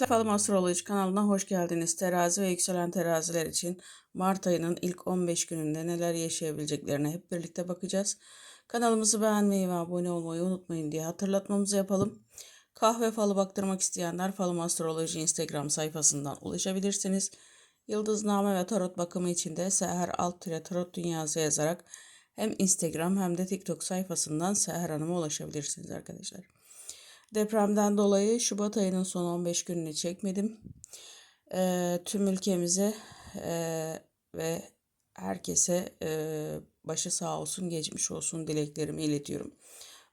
Arkadaşlar Falım Astroloji kanalına hoş geldiniz. Terazi ve yükselen teraziler için Mart ayının ilk 15 gününde neler yaşayabileceklerine hep birlikte bakacağız. Kanalımızı beğenmeyi ve abone olmayı unutmayın diye hatırlatmamızı yapalım. Kahve falı baktırmak isteyenler Falım Astroloji Instagram sayfasından ulaşabilirsiniz. Yıldızname ve tarot bakımı için de Seher Alt Tarot Dünyası yazarak hem Instagram hem de TikTok sayfasından Seher Hanım'a ulaşabilirsiniz arkadaşlar. Depremden dolayı Şubat ayının son 15 gününü çekmedim. Ee, tüm ülkemize e, ve herkese e, başı sağ olsun, geçmiş olsun dileklerimi iletiyorum.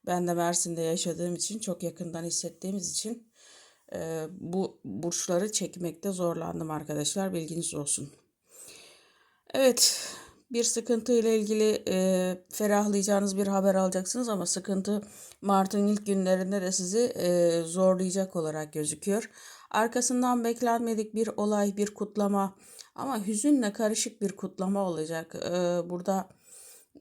Ben de Mersin'de yaşadığım için, çok yakından hissettiğimiz için e, bu burçları çekmekte zorlandım arkadaşlar. Bilginiz olsun. Evet, bir sıkıntı ile ilgili e, ferahlayacağınız bir haber alacaksınız ama sıkıntı Mart'ın ilk günlerinde de sizi e, zorlayacak olarak gözüküyor. Arkasından beklenmedik bir olay, bir kutlama ama hüzünle karışık bir kutlama olacak. E, burada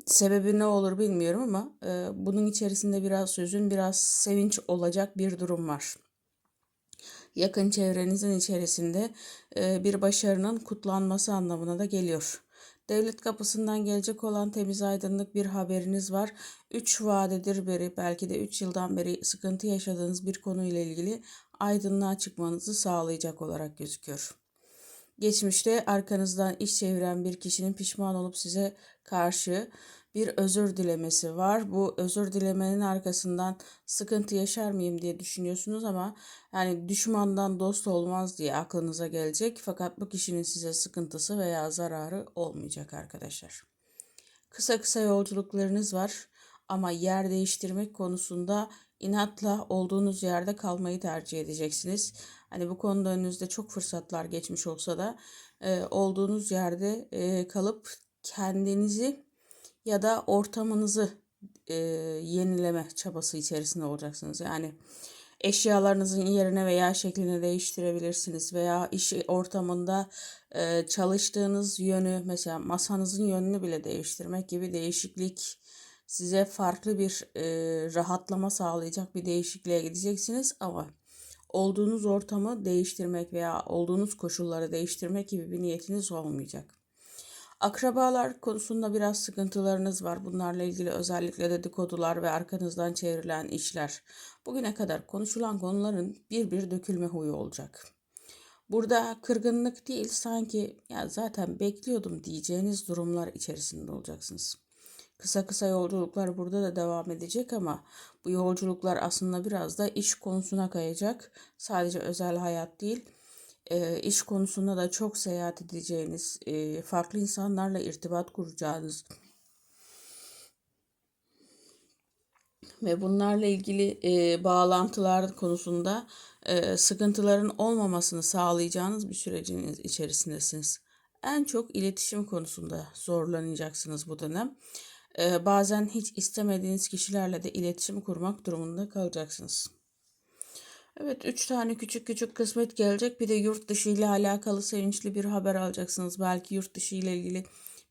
sebebi ne olur bilmiyorum ama e, bunun içerisinde biraz hüzün, biraz sevinç olacak bir durum var yakın çevrenizin içerisinde bir başarının kutlanması anlamına da geliyor. Devlet kapısından gelecek olan temiz aydınlık bir haberiniz var. 3 vadedir beri belki de 3 yıldan beri sıkıntı yaşadığınız bir konuyla ilgili aydınlığa çıkmanızı sağlayacak olarak gözüküyor. Geçmişte arkanızdan iş çeviren bir kişinin pişman olup size karşı bir özür dilemesi var. Bu özür dilemenin arkasından sıkıntı yaşar mıyım diye düşünüyorsunuz ama yani düşmandan dost olmaz diye aklınıza gelecek. Fakat bu kişinin size sıkıntısı veya zararı olmayacak arkadaşlar. Kısa kısa yolculuklarınız var ama yer değiştirmek konusunda inatla olduğunuz yerde kalmayı tercih edeceksiniz. Hani bu konuda önünüzde çok fırsatlar geçmiş olsa da e, olduğunuz yerde e, kalıp kendinizi ya da ortamınızı e, yenileme çabası içerisinde olacaksınız. Yani eşyalarınızın yerine veya şeklini değiştirebilirsiniz veya iş ortamında e, çalıştığınız yönü mesela masanızın yönünü bile değiştirmek gibi değişiklik size farklı bir e, rahatlama sağlayacak bir değişikliğe gideceksiniz ama olduğunuz ortamı değiştirmek veya olduğunuz koşulları değiştirmek gibi bir niyetiniz olmayacak. Akrabalar konusunda biraz sıkıntılarınız var. Bunlarla ilgili özellikle dedikodular ve arkanızdan çevrilen işler. Bugüne kadar konuşulan konuların bir bir dökülme huyu olacak. Burada kırgınlık değil sanki ya zaten bekliyordum diyeceğiniz durumlar içerisinde olacaksınız. Kısa kısa yolculuklar burada da devam edecek ama bu yolculuklar aslında biraz da iş konusuna kayacak. Sadece özel hayat değil e, iş konusunda da çok seyahat edeceğiniz, e, farklı insanlarla irtibat kuracağınız ve bunlarla ilgili e, bağlantılar konusunda e, sıkıntıların olmamasını sağlayacağınız bir sürecin içerisindesiniz. En çok iletişim konusunda zorlanacaksınız bu dönem. E, bazen hiç istemediğiniz kişilerle de iletişim kurmak durumunda kalacaksınız. Evet, üç tane küçük küçük kısmet gelecek. Bir de yurt dışı ile alakalı sevinçli bir haber alacaksınız. Belki yurt dışı ile ilgili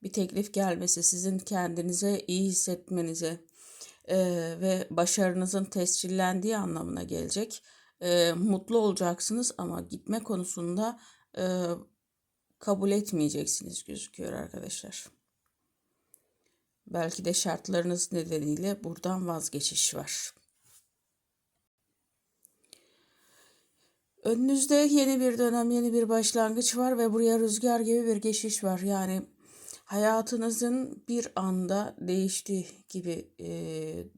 bir teklif gelmesi sizin kendinize iyi hissetmenize e, ve başarınızın tescillendiği anlamına gelecek. E, mutlu olacaksınız ama gitme konusunda e, kabul etmeyeceksiniz gözüküyor arkadaşlar. Belki de şartlarınız nedeniyle buradan vazgeçiş var. Önünüzde yeni bir dönem, yeni bir başlangıç var ve buraya rüzgar gibi bir geçiş var. Yani hayatınızın bir anda değiştiği gibi e,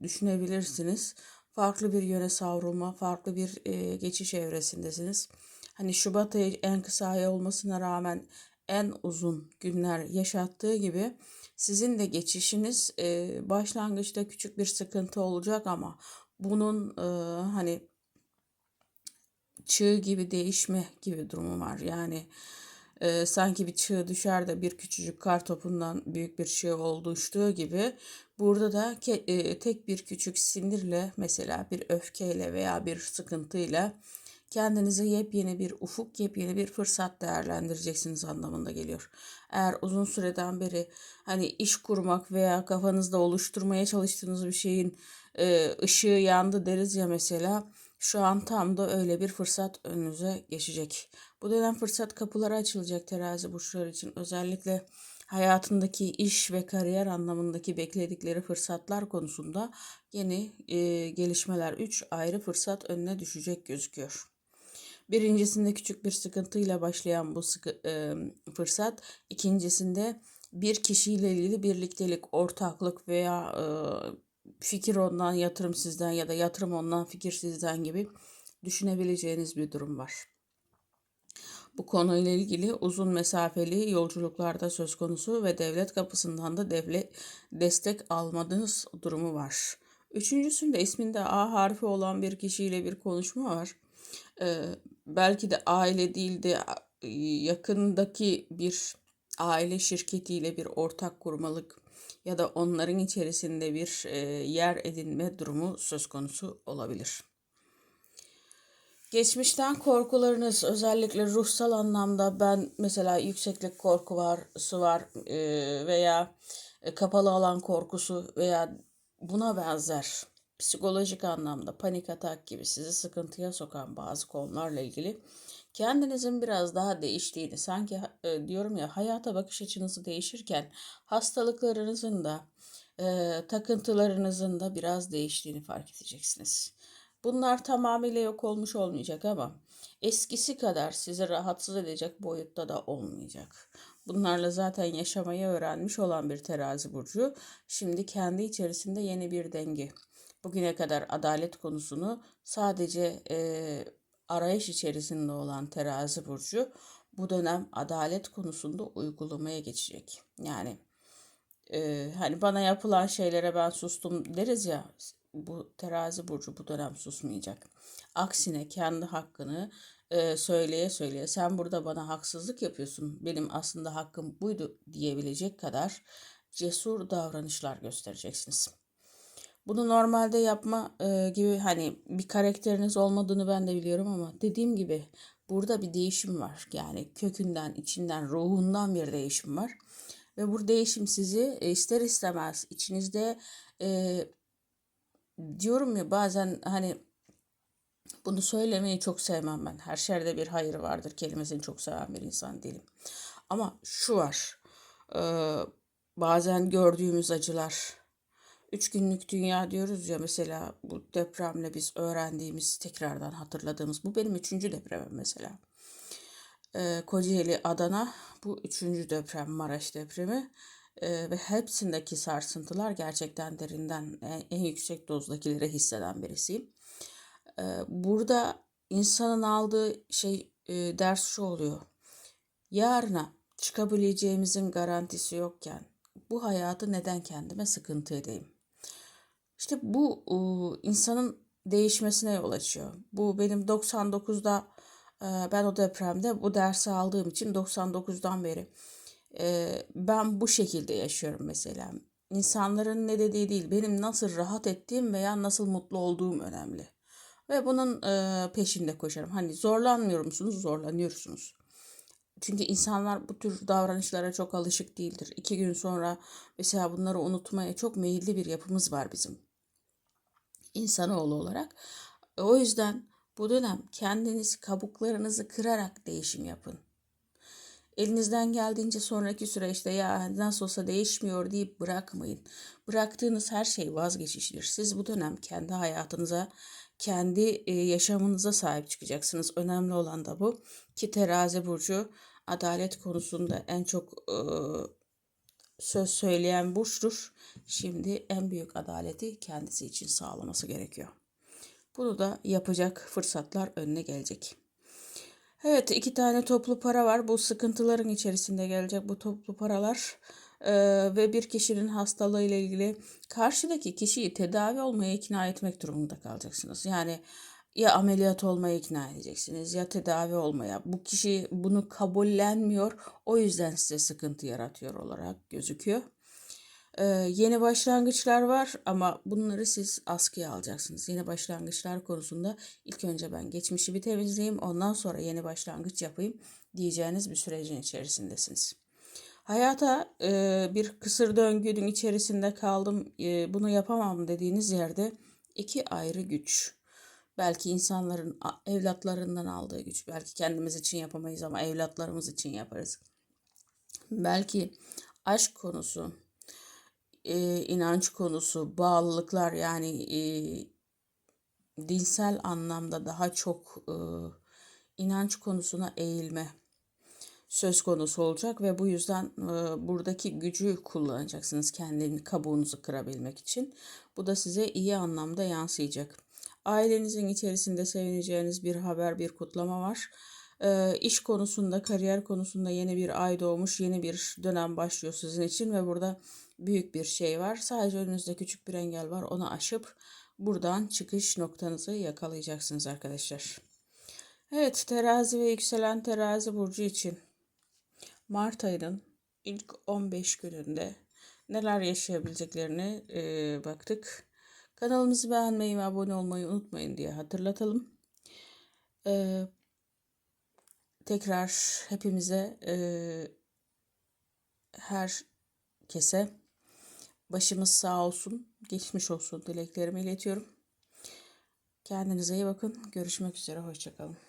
düşünebilirsiniz. Farklı bir yöne savrulma, farklı bir e, geçiş evresindesiniz. Hani Şubat ayı en kısa ay olmasına rağmen en uzun günler yaşattığı gibi sizin de geçişiniz e, başlangıçta küçük bir sıkıntı olacak ama bunun e, hani çığ gibi değişme gibi durumu var. Yani e, sanki bir çığ düşer de bir küçücük kar topundan büyük bir çığ oluştuğu gibi burada da ke, e, tek bir küçük sinirle mesela bir öfkeyle veya bir sıkıntıyla kendinize yepyeni bir ufuk, yepyeni bir fırsat değerlendireceksiniz anlamında geliyor. Eğer uzun süreden beri hani iş kurmak veya kafanızda oluşturmaya çalıştığınız bir şeyin e, ışığı yandı deriz ya mesela Şu an tam da öyle bir fırsat önünüze geçecek. Bu dönem fırsat kapıları açılacak terazi burçları için. Özellikle hayatındaki iş ve kariyer anlamındaki bekledikleri fırsatlar konusunda yeni e, gelişmeler, 3 ayrı fırsat önüne düşecek gözüküyor. Birincisinde küçük bir sıkıntıyla başlayan bu sıkı, e, fırsat, ikincisinde bir kişiyle ilgili birliktelik, ortaklık veya e, fikir ondan, yatırım sizden ya da yatırım ondan, fikir sizden gibi düşünebileceğiniz bir durum var. Bu konuyla ilgili uzun mesafeli yolculuklarda söz konusu ve devlet kapısından da devlet destek almadığınız durumu var. Üçüncüsünde isminde A harfi olan bir kişiyle bir konuşma var. Ee, belki de aile değil de yakındaki bir aile şirketiyle bir ortak kurmalık ya da onların içerisinde bir e, yer edinme durumu söz konusu olabilir. Geçmişten korkularınız özellikle ruhsal anlamda ben mesela yükseklik korku var, su var e, veya e, kapalı alan korkusu veya buna benzer psikolojik anlamda panik atak gibi sizi sıkıntıya sokan bazı konularla ilgili kendinizin biraz daha değiştiğini sanki e, diyorum ya hayata bakış açınızı değişirken hastalıklarınızın da e, takıntılarınızın da biraz değiştiğini fark edeceksiniz. Bunlar tamamıyla yok olmuş olmayacak ama eskisi kadar sizi rahatsız edecek boyutta da olmayacak. Bunlarla zaten yaşamayı öğrenmiş olan bir terazi burcu şimdi kendi içerisinde yeni bir denge. Bugüne kadar adalet konusunu sadece e, arayış içerisinde olan terazi burcu bu dönem adalet konusunda uygulamaya geçecek. Yani e, hani bana yapılan şeylere ben sustum deriz ya bu terazi burcu bu dönem susmayacak. Aksine kendi hakkını e, söyleye söyleye sen burada bana haksızlık yapıyorsun benim aslında hakkım buydu diyebilecek kadar cesur davranışlar göstereceksiniz. Bunu normalde yapma e, gibi hani bir karakteriniz olmadığını ben de biliyorum ama dediğim gibi burada bir değişim var. Yani kökünden, içinden, ruhundan bir değişim var. Ve bu değişim sizi e, ister istemez içinizde e, diyorum ya bazen hani bunu söylemeyi çok sevmem ben. Her şerde bir hayır vardır kelimesini çok seven bir insan değilim. Ama şu var. E, bazen gördüğümüz acılar, Üç günlük dünya diyoruz ya mesela bu depremle biz öğrendiğimiz, tekrardan hatırladığımız. Bu benim üçüncü depremim mesela. Ee, Kocaeli, Adana bu üçüncü deprem, Maraş depremi. Ee, ve hepsindeki sarsıntılar gerçekten derinden en, en yüksek dozdakileri hisseden birisiyim. Ee, burada insanın aldığı şey e, ders şu oluyor. Yarına çıkabileceğimizin garantisi yokken bu hayatı neden kendime sıkıntı edeyim? İşte bu insanın değişmesine yol açıyor. Bu benim 99'da ben o depremde bu dersi aldığım için 99'dan beri ben bu şekilde yaşıyorum mesela. İnsanların ne dediği değil, benim nasıl rahat ettiğim veya nasıl mutlu olduğum önemli. Ve bunun peşinde koşarım. Hani zorlanmıyor musunuz? Zorlanıyorsunuz. Çünkü insanlar bu tür davranışlara çok alışık değildir. İki gün sonra mesela bunları unutmaya çok meyilli bir yapımız var bizim insanoğlu olarak. O yüzden bu dönem kendiniz kabuklarınızı kırarak değişim yapın. Elinizden geldiğince sonraki süreçte ya nasıl olsa değişmiyor deyip bırakmayın. Bıraktığınız her şey vazgeçiştir. Siz bu dönem kendi hayatınıza, kendi e, yaşamınıza sahip çıkacaksınız. Önemli olan da bu. Ki terazi burcu adalet konusunda en çok e, söz söyleyen burçtur. Şimdi en büyük adaleti kendisi için sağlaması gerekiyor. Bunu da yapacak fırsatlar önüne gelecek. Evet iki tane toplu para var. Bu sıkıntıların içerisinde gelecek bu toplu paralar. Ee, ve bir kişinin hastalığı ile ilgili karşıdaki kişiyi tedavi olmaya ikna etmek durumunda kalacaksınız. Yani ya ameliyat olmaya ikna edeceksiniz ya tedavi olmaya. Bu kişi bunu kabullenmiyor. O yüzden size sıkıntı yaratıyor olarak gözüküyor. Ee, yeni başlangıçlar var ama bunları siz askıya alacaksınız. Yeni başlangıçlar konusunda ilk önce ben geçmişi bir temizleyeyim ondan sonra yeni başlangıç yapayım diyeceğiniz bir sürecin içerisindesiniz. Hayata e, bir kısır döngünün içerisinde kaldım e, bunu yapamam dediğiniz yerde iki ayrı güç Belki insanların evlatlarından aldığı güç. Belki kendimiz için yapamayız ama evlatlarımız için yaparız. Belki aşk konusu, e, inanç konusu, bağlılıklar yani e, dinsel anlamda daha çok e, inanç konusuna eğilme söz konusu olacak ve bu yüzden e, buradaki gücü kullanacaksınız kendini kabuğunuzu kırabilmek için. Bu da size iyi anlamda yansıyacak. Ailenizin içerisinde sevineceğiniz bir haber, bir kutlama var. E, iş konusunda, kariyer konusunda yeni bir ay doğmuş, yeni bir dönem başlıyor sizin için ve burada büyük bir şey var. Sadece önünüzde küçük bir engel var. Onu aşıp buradan çıkış noktanızı yakalayacaksınız arkadaşlar. Evet, terazi ve yükselen terazi burcu için Mart ayının ilk 15 gününde neler yaşayabileceklerini e, baktık. Kanalımızı beğenmeyi ve abone olmayı unutmayın diye hatırlatalım. E, tekrar hepimize e, herkese başımız sağ olsun, geçmiş olsun dileklerimi iletiyorum. Kendinize iyi bakın. Görüşmek üzere. Hoşçakalın.